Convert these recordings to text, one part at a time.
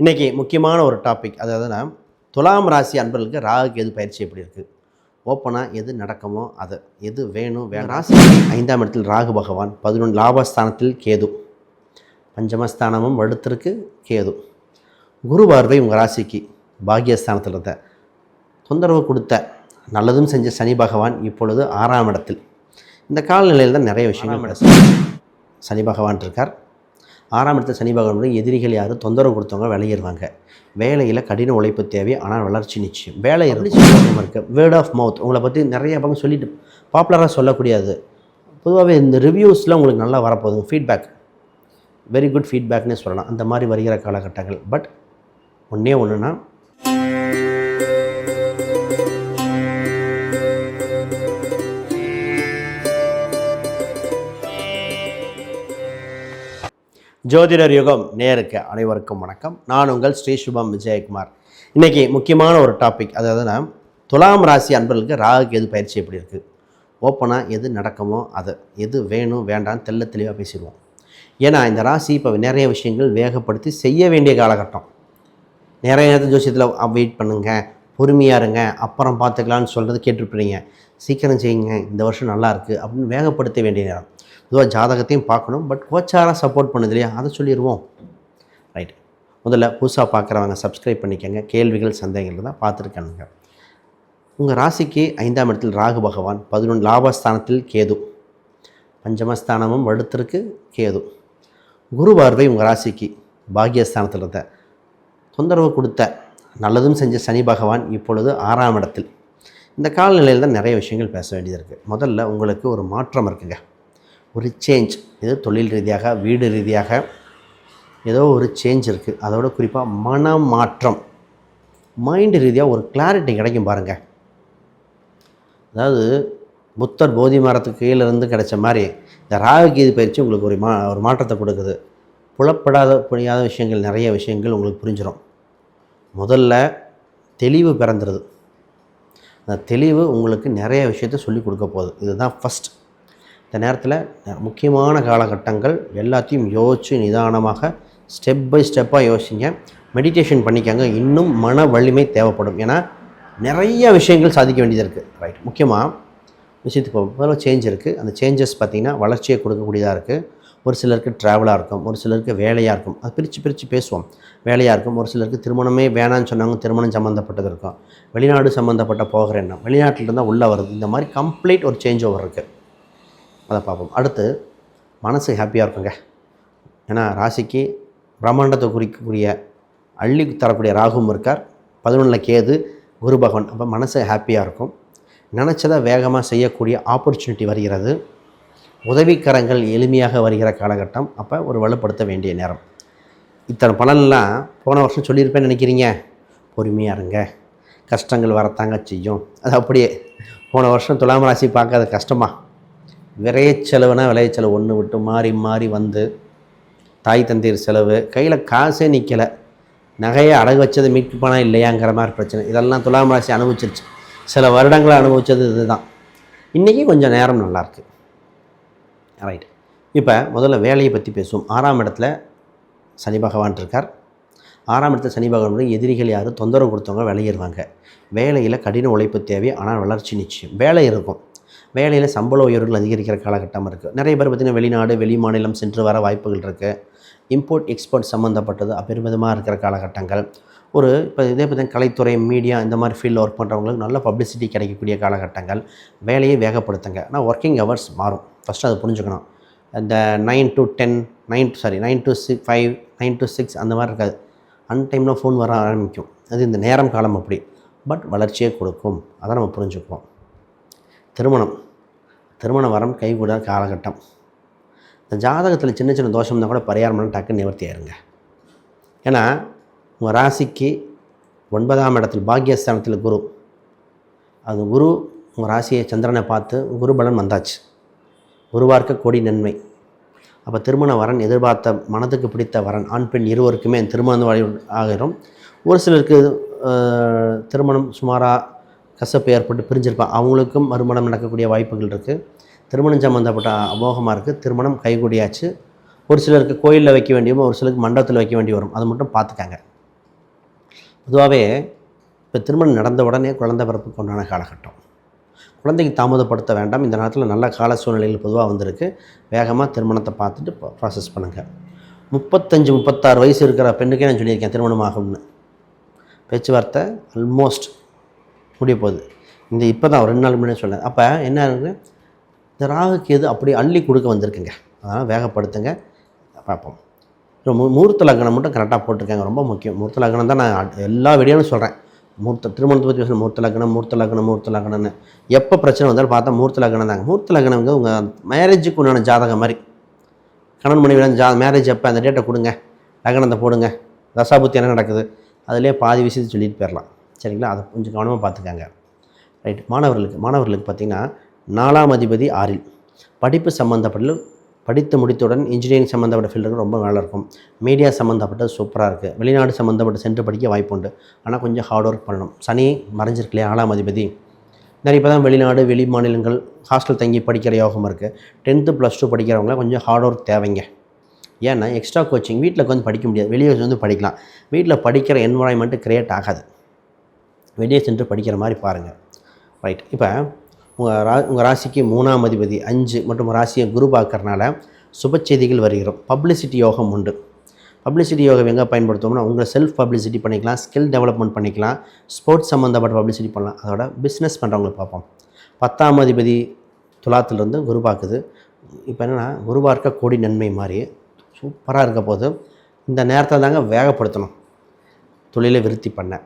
இன்றைக்கி முக்கியமான ஒரு டாபிக் அதாவதுன்னா துலாம் ராசி அன்பர்களுக்கு ராகு கேது பயிற்சி எப்படி இருக்குது ஓப்பனாக எது நடக்குமோ அது எது வேணும் வேணும் ராசி. ஐந்தாம் இடத்தில் ராகு பகவான் பதினொன்று லாபஸ்தானத்தில் கேது. பஞ்சமஸ்தானமும் வடுத்திருக்கு கேது. குரு பார்வை உங்கள் ராசிக்கு பாக்கியஸ்தானத்தில் இருந்த தொந்தரவு கொடுத்த நல்லதும் செஞ்ச சனி பகவான் இப்பொழுது ஆறாம் இடத்தில். இந்த காலநிலையில் தான் நிறைய விஷயங்கள் சனி பகவான் இருக்கார். ஆறாம் இடத்துல சனி பகவானுடைய எதிரிகள் யார்? தொந்தரவு கொடுத்தவங்க விளையிடுவாங்க வேலையில் கடின உழைப்பு தேவை ஆனால் வளர்ச்சி நிச்சயம். வேலை இருந்துச்சு இருக்கு. வேர்ட் ஆஃப் மவுத் உங்களை பற்றி நிறைய பக்கம் சொல்லிட்டு பாப்புலராக சொல்லக்கூடியது. பொதுவாகவே இந்த ரிவ்யூஸில் உங்களுக்கு நல்லா வரப்போகுது. ஃபீட்பேக் வெரி குட் ஃபீட்பேக்னே சொல்லலாம். அந்த மாதிரி வருகிற காலகட்டங்கள். பட் ஒன்றே ஒன்றுனா ஜோதிடர் யுகம் நேருக்கு அனைவருக்கும் வணக்கம். நான் உங்கள் ஸ்ரீ சுபம் விஜயகுமார். இன்றைக்கி முக்கியமான ஒரு டாபிக் அதாவதுனா துலாம் ராசி அன்பர்களுக்கு ராகு எது பயிற்சி எப்படி இருக்குது ஓப்பனாக எது நடக்குமோ அது எது வேணும் வேண்டாம் தெள்ள தெளிவாக பேசிடுவோம். ஏன்னா இந்த ராசி இப்போ நிறைய விஷயங்கள் வேகப்படுத்தி செய்ய வேண்டிய காலகட்டம். நிறைய நேரத்தில் ஜோசியத்தில் வெயிட் பண்ணுங்க பொறுமையாக இருங்க அப்புறம் பார்த்துக்கலான்னு சொல்கிறது கேட்டிருப்பீங்க. சீக்கிரம் செய்யுங்க இந்த வருஷம் நல்லா இருக்குது அப்படின்னு வேகப்படுத்த வேண்டிய நேரம். இதுவாக ஜாதகத்தையும் பார்க்கணும். பட் கோச்சாராக சப்போர்ட் பண்ணுது இல்லையா? அதை சொல்லிடுவோம் ரைட் முதல்ல புதுசாக பார்க்குறவங்க சப்ஸ்கிரைப் பண்ணிக்கோங்க. கேள்விகள் சந்தேகங்கள் தான் பார்த்துருக்கானுங்க உங்கள் ராசிக்கு ஐந்தாம் இடத்தில் ராகு பகவான் பதினொன்று லாபஸ்தானத்தில் கேது. பஞ்சமஸ்தானமும் வடுத்திருக்கு கேது. குரு பார்வை உங்கள் ராசிக்கு பாகியஸ்தானத்தில் இருந்த தொந்தரவு கொடுத்த நல்லதும் செஞ்ச சனி பகவான் இப்பொழுது ஆறாம் இடத்தில். இந்த காலநிலையில் தான் நிறைய விஷயங்கள் பேச வேண்டியது இருக்குது முதல்ல உங்களுக்கு ஒரு மாற்றம் இருக்குங்க. ஒரு சேஞ்ச் இது தொழில் ரீதியாக வீடு ரீதியாக ஏதோ ஒரு சேஞ்ச் இருக்குது அதோட குறிப்பாக மன மாற்றம் மைண்டு ரீதியாக ஒரு கிளாரிட்டி கிடைக்கும் பாருங்கள் அதாவது புத்தர் போதி மரத்துக்கு கீழேருந்து கிடைச்ச மாதிரி இந்த ராகுகீது பயிற்சி உங்களுக்கு ஒரு மா ஒரு மாற்றத்தை கொடுக்குது. புலப்படாத புரியாத விஷயங்கள் நிறைய விஷயங்கள் உங்களுக்கு புரிஞ்சிடும் முதல்ல தெளிவு பிறந்துடுது அந்த தெளிவு உங்களுக்கு நிறைய விஷயத்த சொல்லி கொடுக்க போகுது. இதுதான் ஃபஸ்ட் இந்த நேரத்தில் முக்கியமான காலகட்டங்கள் எல்லாத்தையும் யோசித்து நிதானமாக ஸ்டெப் பை ஸ்டெப்பாக யோசிங்க. மெடிடேஷன் பண்ணிக்கங்க. இன்னும் மன வலிமை தேவைப்படும். ஏன்னா நிறைய விஷயங்கள் சாதிக்க வேண்டியது இருக்குது ரைட் முக்கியமாக விஷயத்துக்கு முதல்ல சேஞ்ச் இருக்குது அந்த சேஞ்சஸ் பார்த்திங்கன்னா வளர்ச்சியை கொடுக்கக்கூடியதாக இருக்குது ஒரு சிலருக்கு ட்ராவலாக இருக்கும். ஒரு சிலருக்கு வேலையாக இருக்கும். அது பிரித்து பிரித்து பேசுவோம். வேலையாக இருக்கும். ஒரு சிலருக்கு திருமணமே வேணான்னு சொன்னாங்க திருமணம் சம்மந்தப்பட்டது இருக்கும். வெளிநாடு சம்மந்தப்பட்ட போகிற எண்ணம் வெளிநாட்டில் இருந்தால் உள்ளே வருது இந்த மாதிரி கம்ப்ளீட் ஒரு சேஞ்ச் ஓவர் இருக்குது அதை பார்ப்போம். அடுத்து மனசு ஹாப்பியாக இருக்குங்க. ஏன்னா ராசிக்கு பிரம்மாண்டத்தை குறிக்கக்கூடிய அள்ளி தரக்கூடிய ராகுவும் இருக்கார். பதினொன்றில் கேது குரு பகவான். அப்போ மனசு ஹாப்பியாக இருக்கும். நினச்சதை வேகமாக செய்யக்கூடிய ஆப்பர்ச்சுனிட்டி வருகிறது. உதவிக்கரங்கள் எளிமையாக வருகிற காலகட்டம். அப்போ ஒரு வலுப்படுத்த வேண்டிய நேரம். இத்தனை பலன்லாம் போன வருஷம் சொல்லியிருப்பேன்னு நினைக்கிறீங்க? பொறுமையாக இருங்க. கஷ்டங்கள் வரத்தாங்க செய்யும். அது அப்படியே போன வருஷம் துலாம் ராசி பார்க்காத கஷ்டமா? விரையச்செலவுனா விளையச்செலவு ஒன்று விட்டு மாறி மாறி வந்து தாய் தந்தையர் செலவு. கையில் காசே நிற்கலை நகையை அடகு வச்சது மீட்பு பணம் இல்லையாங்கிற மாதிரி பிரச்சனை. இதெல்லாம் துலாம் ராசி அனுபவிச்சிருச்சு. சில வருடங்களை அனுபவித்தது இதுதான். இன்றைக்கி கொஞ்சம் நேரம் நல்லாயிருக்கு ரைட் இப்போ முதல்ல வேலையை பற்றி பேசுவோம். ஆறாம் இடத்துல சனி பகவான் இருக்கார். ஆறாம் இடத்துல சனி பகவானுடைய எதிரிகள் யாரும் தொந்தரவு கொடுத்தவங்க விளையிடுவாங்க வேலையில் கடின உழைப்பு தேவை ஆனால் வளர்ச்சி நிச்சயம். வேலை இருக்கும். வேலையில் சம்பள உயர்வுகள் அதிகரிக்கிற காலகட்டம் இருக்குது. நிறைய பேர் பார்த்திங்கன்னா வெளிநாடு வெளி மாநிலம் சென்று வர வாய்ப்புகள் இருக்குது. இம்போர்ட் எக்ஸ்போர்ட் சம்மந்தப்பட்டது அபரிமிதமாக இருக்கிற காலகட்டங்கள். ஒரு இப்போ இதே பார்த்தீங்கன்னா கலைத்துறை மீடியா இந்த மாதிரி ஃபீல்டில் ஒர்க் பண்ணுறவங்களுக்கு நல்ல பப்ளிசிட்டி கிடைக்கக்கூடிய காலகட்டங்கள். வேலையை வேகப்படுத்துங்க. ஆனால் ஒர்க்கிங் ஹவர்ஸ் மாறும். ஃபஸ்ட்டு அதை புரிஞ்சுக்கணும். இந்த nine to ten nine sorry nine to six five nine to six அந்த மாதிரி இருக்காது. அன்டைமில் ஃபோன் வர ஆரம்பிக்கும். அது இந்த நேரம் காலம் அப்படி. பட் வளர்ச்சியை கொடுக்கும். அதை நம்ம புரிஞ்சுக்குவோம். திருமணம். திருமண வரம் கைகூட காலகட்டம். இந்த ஜாதகத்தில் சின்ன சின்ன தோஷம் இருந்தால் கூட பரிகாரம் பண்ண டக்குன்னு நிவர்த்தி ஆயிருங்க. ஏன்னா உங்கள் ராசிக்கு ஒன்பதாம் இடத்தில் பாக்கியஸ்தானத்தில் குரு. அது குரு உங்கள் ராசியை சந்திரனை பார்த்து குரு பலன் வந்தாச்சு. குருவார்க்க கொடி நன்மை. அப்போ திருமண வரன் எதிர்பார்த்த மனதுக்கு பிடித்த வரன் ஆண் பெண் இருவருக்குமே திருமணம் வழி ஆகிரும். ஒரு சிலருக்கு திருமணம் சுமாராக கசப்பு ஏற்பட்டு பிரிஞ்சிருப்பான். அவங்களுக்கும் மறுமணம் நடக்கக்கூடிய வாய்ப்புகள் இருக்குது திருமணம் சம்மந்தப்பட்ட அபோகமாக இருக்குது திருமணம் கைகூடியாச்சு. ஒரு சிலருக்கு கோயிலில் வைக்க வேண்டியும் ஒரு சிலருக்கு மண்டபத்தில் வைக்க வேண்டி வரும். அது மட்டும் பார்த்துக்காங்க பொதுவாகவே இப்போ திருமணம் நடந்த உடனே குழந்தை பிறப்பு கொண்டான காலகட்டம். குழந்தைக்கு தாமதப்படுத்த வேண்டாம். இந்த நேரத்தில் நல்ல கால சூழ்நிலையில் பொதுவாக வந்திருக்கு. வேகமாக திருமணத்தை பார்த்துட்டு ப்ராசஸ் பண்ணுங்கள் முப்பத்தஞ்சு முப்பத்தாறு வயசு இருக்கிற பெண்ணுக்கே நான் சொல்லியிருக்கேன் திருமணம் ஆகும்னு. பேச்சுவார்த்தை ஆல்மோஸ்ட் முடிய போகுது. இந்த இப்போ தான் ரெண்டு நாள் முன்னாடி சொன்னேன். அப்போ என்ன இருக்குது இந்த ராகுக்கு எது அப்படி அள்ளி கொடுக்க வந்திருக்குங்க. அதனால் வேகப்படுத்துங்க. பார்ப்போம். இப்போ மூர்த்த லக்னம் மட்டும் கரெக்டாக போட்டிருக்காங்க. ரொம்ப முக்கியம். மூர்த்த லக்னம் தான் நான் எல்லா வீடியோவும் சொல்கிறேன் மூர்த்த திருமணத்தை பற்றி பேசுகிறேன் மூர்த்த லக்னம் மூர்த்த லக்னம் மூர்த்த லக்னம்னு. எப்போ பிரச்சனை வந்தாலும் பார்த்தா மூர்த்த லக்னம் தாங்க. மூர்த்த லக்னம்ங்க உங்கள் மேரேஜுக்கு உண்டான ஜாதகம் மாதிரி. கணவன் மனைவி ஜா மேரேஜ் எப்போ அந்த டேட்டை கொடுங்க. லக்னத்தை போடுங்க. தசாபுத்தி என்ன நடக்குது? அதிலே பாதி விஷயத்தை சொல்லிட்டு போயிடலாம். சரிங்களா அதை கொஞ்சம் கவனமாக பார்த்துக்காங்க. ரைட் மாணவர்களுக்கு மாணவர்களுக்கு பார்த்திங்கன்னா நாலாம் அதிபதி ஆறில். படிப்பு சம்மந்தப்பட்ட படித்து முடித்தவுடன் இன்ஜினியரிங் சம்மந்தப்பட்ட ஃபீல்டுக்கு ரொம்ப நல்லா இருக்கும். மீடியா சம்மந்தப்பட்ட சூப்பராக இருக்குது வெளிநாடு சம்மந்தப்பட்ட சென்று படிக்க வாய்ப்பு உண்டு. ஆனால் கொஞ்சம் ஹார்ட் ஒர்க் பண்ணணும். சனி மறைஞ்சிருக்கலையே இல்லையா அதிபதி? நிறைய இப்போ தான் வெளிநாடு வெளி மாநிலங்கள் ஹாஸ்டல் தங்கி படிக்கிற யோகம் இருக்குது டென்த்து ப்ளஸ் டூ படிக்கிறவங்களாம் கொஞ்சம் ஹார்ட் ஒர்க் தேவைங்க. ஏன்னா எக்ஸ்ட்ரா கோச்சிங் வீட்டில் வந்து படிக்க முடியாது. வெளியே வந்து படிக்கலாம். வீட்டில் படிக்கிற என்வரான்மெண்ட்டு க்ரியேட் ஆகாது. வெளியே சென்று படிக்கிற மாதிரி பாருங்கள் ரைட் இப்போ உங்கள் ரா உங்கள் ராசிக்கு மூணாம் அதிபதி அஞ்சு மற்றும் ராசியை குரு பார்க்கறனால சுப செய்திகள் வருகிறோம். பப்ளிசிட்டி யோகம் உண்டு. பப்ளிசிட்டி யோகம் எங்கே பயன்படுத்துவோம்னா உங்களை செல்ஃப் பப்ளிசிட்டி பண்ணிக்கலாம் ஸ்கில் டெவலப்மெண்ட் பண்ணிக்கலாம் ஸ்போர்ட்ஸ் சம்மந்தப்பட்ட பப்ளிசிட்டி பண்ணலாம். அதோட பிஸ்னஸ் பண்ணுறவங்களை பார்ப்போம். பத்தாம் அதிபதி துலாத்திலிருந்து குரு பார்க்குது. இப்போ என்னென்னா குரு பார்க்க கோடி நன்மை மாதிரி சூப்பராக இருக்க போது இந்த நேரத்தை தாங்க வேகப்படுத்தணும். தொழிலை விருத்தி பண்ணேன்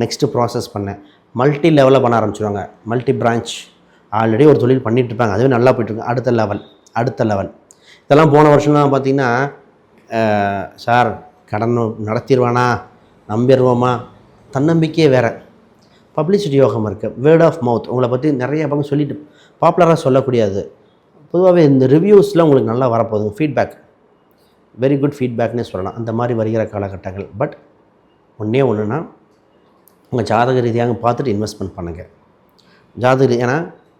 நெக்ஸ்ட்டு ப்ராசஸ் பண்ணேன். மல்டி லெவலில் பண்ண ஆரம்பிச்சிருவாங்க. மல்டி பிரான்ச் ஆல்ரெடி ஒரு தொழில் பண்ணிகிட்ருப்பாங்க இருப்பாங்க. அதுவே நல்லா போயிட்டுருக்கு அடுத்த லெவல் அடுத்த லெவல் இதெல்லாம் போன வருஷம்லாம் பார்த்திங்கன்னா சார் கடன் நடத்திடுவானா? நம்பிடுவோமா? தன்னம்பிக்கையே வேறு. பப்ளிசிட்டி யோகம் இருக்குது வேர்ட் ஆஃப் மவுத் உங்களை பற்றி நிறைய பக்கம் சொல்லிட்டு பாப்புலராக சொல்லக்கூடியது. பொதுவாகவே இந்த ரிவ்யூஸில் உங்களுக்கு நல்லா வரப்போகுது. ஃபீட்பேக் வெரி குட் ஃபீட்பேக்னே சொல்லலாம். அந்த மாதிரி வருகிற காலகட்டங்கள். பட் ஒன்றே ஒன்றுனா உங்கள் ஜாதக ரீதியாக பார்த்துட்டு இன்வெஸ்ட்மெண்ட் பண்ணுங்கள் ஜாதக ஏன்னா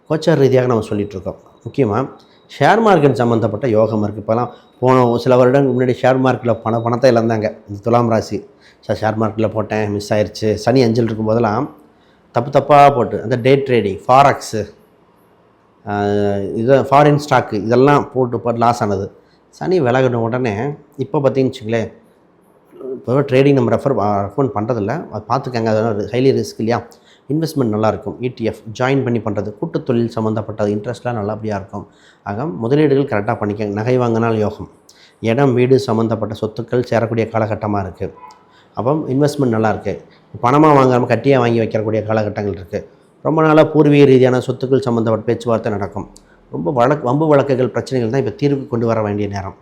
கோச்சார் ரீதியாக நம்ம சொல்லிகிட்ருக்கோம் முக்கியமாக ஷேர் மார்க்கெட் சம்மந்தப்பட்ட யோகம் இருக்குது இப்போலாம் போன சில வருடங்களுக்கு முன்னாடி ஷேர் மார்க்கெட்டில் பண பணத்தை இழந்தாங்க. இந்த துலாம் ராசி. சார் ஷேர் மார்க்கெட்டில் போட்டேன் மிஸ் ஆயிடுச்சு சனி அஞ்சல் இருக்கும் போதெல்லாம் தப்பு தப்பாக போட்டு அந்த டே ட்ரேடிங் ஃபாரக்ஸு இது ஃபாரின் ஸ்டாக்கு இதெல்லாம் போட்டு போட்டு லாஸ் ஆனது. சனி விலகின உடனே இப்போ பார்த்தீங்கன்னு வச்சுங்களேன் இப்போ ட்ரேடிங் நம்ம ரெஃபர் ரெஃபர் பண்ணுறதில்ல அது பார்த்துக்கங்க அதெல்லாம் ஹைலி ரிஸ்க் இல்லையா? இன்வெஸ்ட்மெண்ட் நல்லாயிருக்கும். இடிஎஃப் ஜாயின் பண்ணி பண்ணுறது கூட்டுத் தொழில் சம்மந்தப்பட்டது இன்ட்ரெஸ்ட்லாம் நல்லபடியாக இருக்கும். ஆக முதலீடுகள் கரெக்டாக பண்ணிக்கங்க. நகை வாங்கினால் யோகம். இடம் வீடு சம்மந்தப்பட்ட சொத்துக்கள் சேரக்கூடிய காலகட்டமாக இருக்குது அப்போ இன்வெஸ்ட்மெண்ட் நல்லாயிருக்கு. பணமாக வாங்காமல் கட்டியாக வாங்கி வைக்கக்கூடிய காலகட்டங்கள் இருக்குது ரொம்ப நாளாக பூர்வீக ரீதியான சொத்துக்கள் சம்மந்தப்பட்ட பேச்சுவார்த்தை நடக்கும். ரொம்ப வழக்கு வம்பு வழக்குகள் பிரச்சனைகள் தான் இப்போ தீர்வு கொண்டு வர வேண்டிய நேரம்.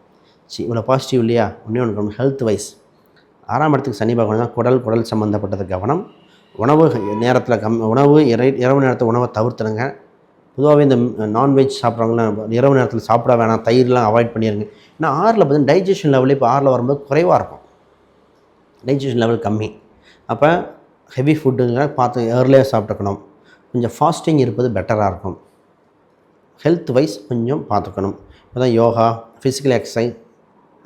சி இவ்வளோ பாசிட்டிவ் இல்லையா? ஒன்றே ஒன்று ஹெல்த் வைஸ் ஆறாம் இடத்துக்கு சனி பகவான் தான் குடல் குடல் சம்மந்தப்பட்டது கவனம். உணவு நேரத்தில் கம் உணவு இறை இரவு நேரத்தில் உணவை தவிர்த்துடுங்க. பொதுவாகவே இந்த நான்வெஜ் சாப்பிட்றவங்களாம் இரவு நேரத்தில் சாப்பிட வேணாம் தயிர்லாம் அவாய்ட் பண்ணிடுங்க ஏன்னா ஆறில் பார்த்தீங்கன்னா டைஜஷன் லெவலே இப்போ ஆறில் வரும்போது குறைவாக இருக்கும். டைஜஷன் லெவல் கம்மி. அப்போ ஹெவி ஃபுட்டுங்கிற பார்த்து ஏர்லியாக சாப்பிட்டுக்கணும். கொஞ்சம் ஃபாஸ்டிங் இருப்பது பெட்டராக இருக்கும். ஹெல்த் வைஸ் கொஞ்சம் பார்த்துக்கணும். இப்போ தான் யோகா ஃபிசிக்கல் எக்ஸசைஸ்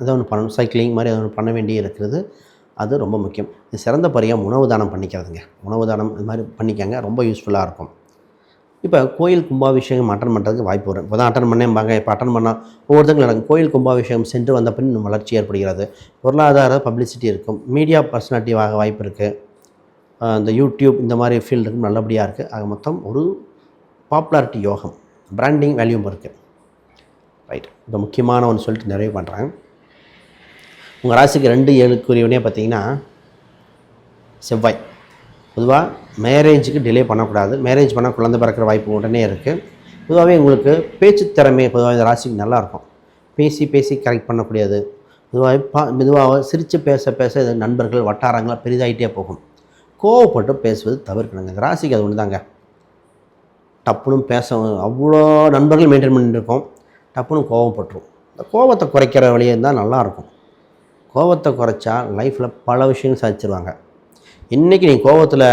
ஏதோ ஒன்று பண்ணணும். சைக்கிளிங் மாதிரி ஏதோ ஒன்று பண்ண வேண்டியது இருக்கிறது அது ரொம்ப முக்கியம். இது சிறந்த பரியம் உணவு தானம் பண்ணிக்கிறதுங்க. உணவு தானம் இது மாதிரி பண்ணிக்கங்க. ரொம்ப யூஸ்ஃபுல்லாக இருக்கும். இப்போ கோயில் கும்பாபிஷேகம் அட்டன் பண்ணுறதுக்கு வாய்ப்பு வரும். இப்போ தான் அட்டன் பண்ணேன்பாங்க இப்போ அட்டன் பண்ணால் ஒவ்வொருத்தங்களும் நடக்கும் கோயில் கும்பாபிஷேகம் சென்று வந்த பின் இன்னும் வளர்ச்சி ஏற்படுகிறது. பொருளாதார பப்ளிசிட்டி இருக்கும். மீடியா பர்சனாலிட்டி ஆக வாய்ப்பு இருக்குது இந்த யூடியூப் இந்த மாதிரி ஃபீல்டுக்கும் நல்லபடியாக இருக்குது ஆக மொத்தம் ஒரு பாப்புலாரிட்டி யோகம். பிராண்டிங் வேல்யூம் இருக்குது ரைட் இப்போ முக்கியமான ஒன்று சொல்லிட்டு நிறைவு பண்ணுறேன் உங்கள் ராசிக்கு ரெண்டு ஏழுக்குரியவனே பார்த்தீங்கன்னா செவ்வாய். பொதுவாக மேரேஜுக்கு டிலே பண்ணக்கூடாது. மேரேஜ் பண்ணால் குழந்தை பிறக்கிற வாய்ப்பு உடனே இருக்குது பொதுவாகவே உங்களுக்கு பேச்சு திறமை பொதுவாக இந்த ராசிக்கு நல்லாயிருக்கும். பேசி பேசி கரெக்ட் பண்ணக்கூடியது. பொதுவாக பா மெதுவாக சிரித்து பேச பேச இது நண்பர்கள் வட்டாரங்கள் பெரிதாகிட்டே போகும். கோவப்பட்டு பேசுவது தவிர்க்கணுங்க. இந்த ராசிக்கு அது ஒன்று தாங்க டப்புனும் பேச அவ்வளோ நண்பர்கள் மெயின்டைன் பண்ணிட்டு இருக்கோம். டப்புனும் கோவப்பட்டுரும் இந்த கோவத்தை குறைக்கிற வழியே இருந்தால் நல்லாயிருக்கும். கோவத்தை குறைச்சா லைஃப்பில் பல விஷயங்கள் சாதிச்சிருவாங்க. இன்றைக்கி நீங்கள் கோவத்தில்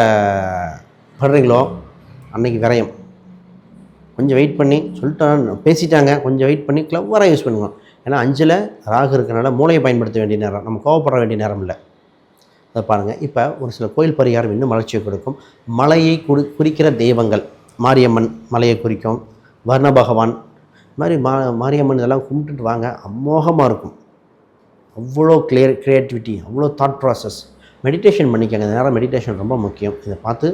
படுறீங்களோ அன்னைக்கு விரயம். கொஞ்சம் வெயிட் பண்ணி சொல்லிட்டாங்க பேசிட்டாங்க கொஞ்சம் வெயிட் பண்ணி கிளவராக யூஸ் பண்ணுவோம் ஏன்னா அஞ்சில் ராகு இருக்கிறனால மூளையை பயன்படுத்த வேண்டிய நேரம் நம்ம கோவப்பட வேண்டிய நேரம் இல்லை. அதை பாருங்கள் இப்போ ஒரு சில கோயில் பரிகாரம் இன்னும் மலர்ச்சியை கொடுக்கும். மலையை குடி குறிக்கிற தெய்வங்கள் மாரியம்மன் மலையை குறிக்கும் வர்ண பகவான் இது மாதிரி மா மாரியம்மன் இதெல்லாம் கும்பிட்டுட்டு வாங்க அமோகமாக இருக்கும். அவ்வளோ கிளியர் க்ரியேட்டிவிட்டி அவ்வளோ தாட் ப்ராசஸ் மெடிடேஷன் பண்ணிக்கங்க இந்த நேரம் மெடிடேஷன் ரொம்ப முக்கியம். இதை பார்த்து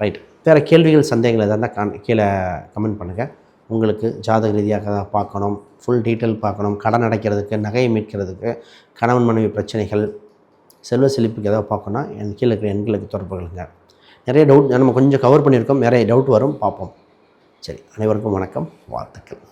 ரைட் வேறு கேள்விகள் சந்தேகங்கள் எதாக இருந்தால் கான் கீழே கமெண்ட் பண்ணுங்கள் உங்களுக்கு ஜாதக ரீதியாக தான் பார்க்கணும் ஃபுல் டீட்டெயில் பார்க்கணும் கடன் அடைக்கிறதுக்கு நகையை மீட்கிறதுக்கு கணவன் மனைவி பிரச்சனைகள் செல்வ செழிப்புக்கு ஏதாவது பார்க்கணும் என் கீழே இருக்கிற எண்களுக்கு தொடர்பு கொள்ளுங்க. நிறைய டவுட் நம்ம கொஞ்சம் கவர் பண்ணியிருக்கோம். நிறைய டவுட் வரும் பார்ப்போம். சரி அனைவருக்கும் வணக்கம் வாழ்த்துக்கள்.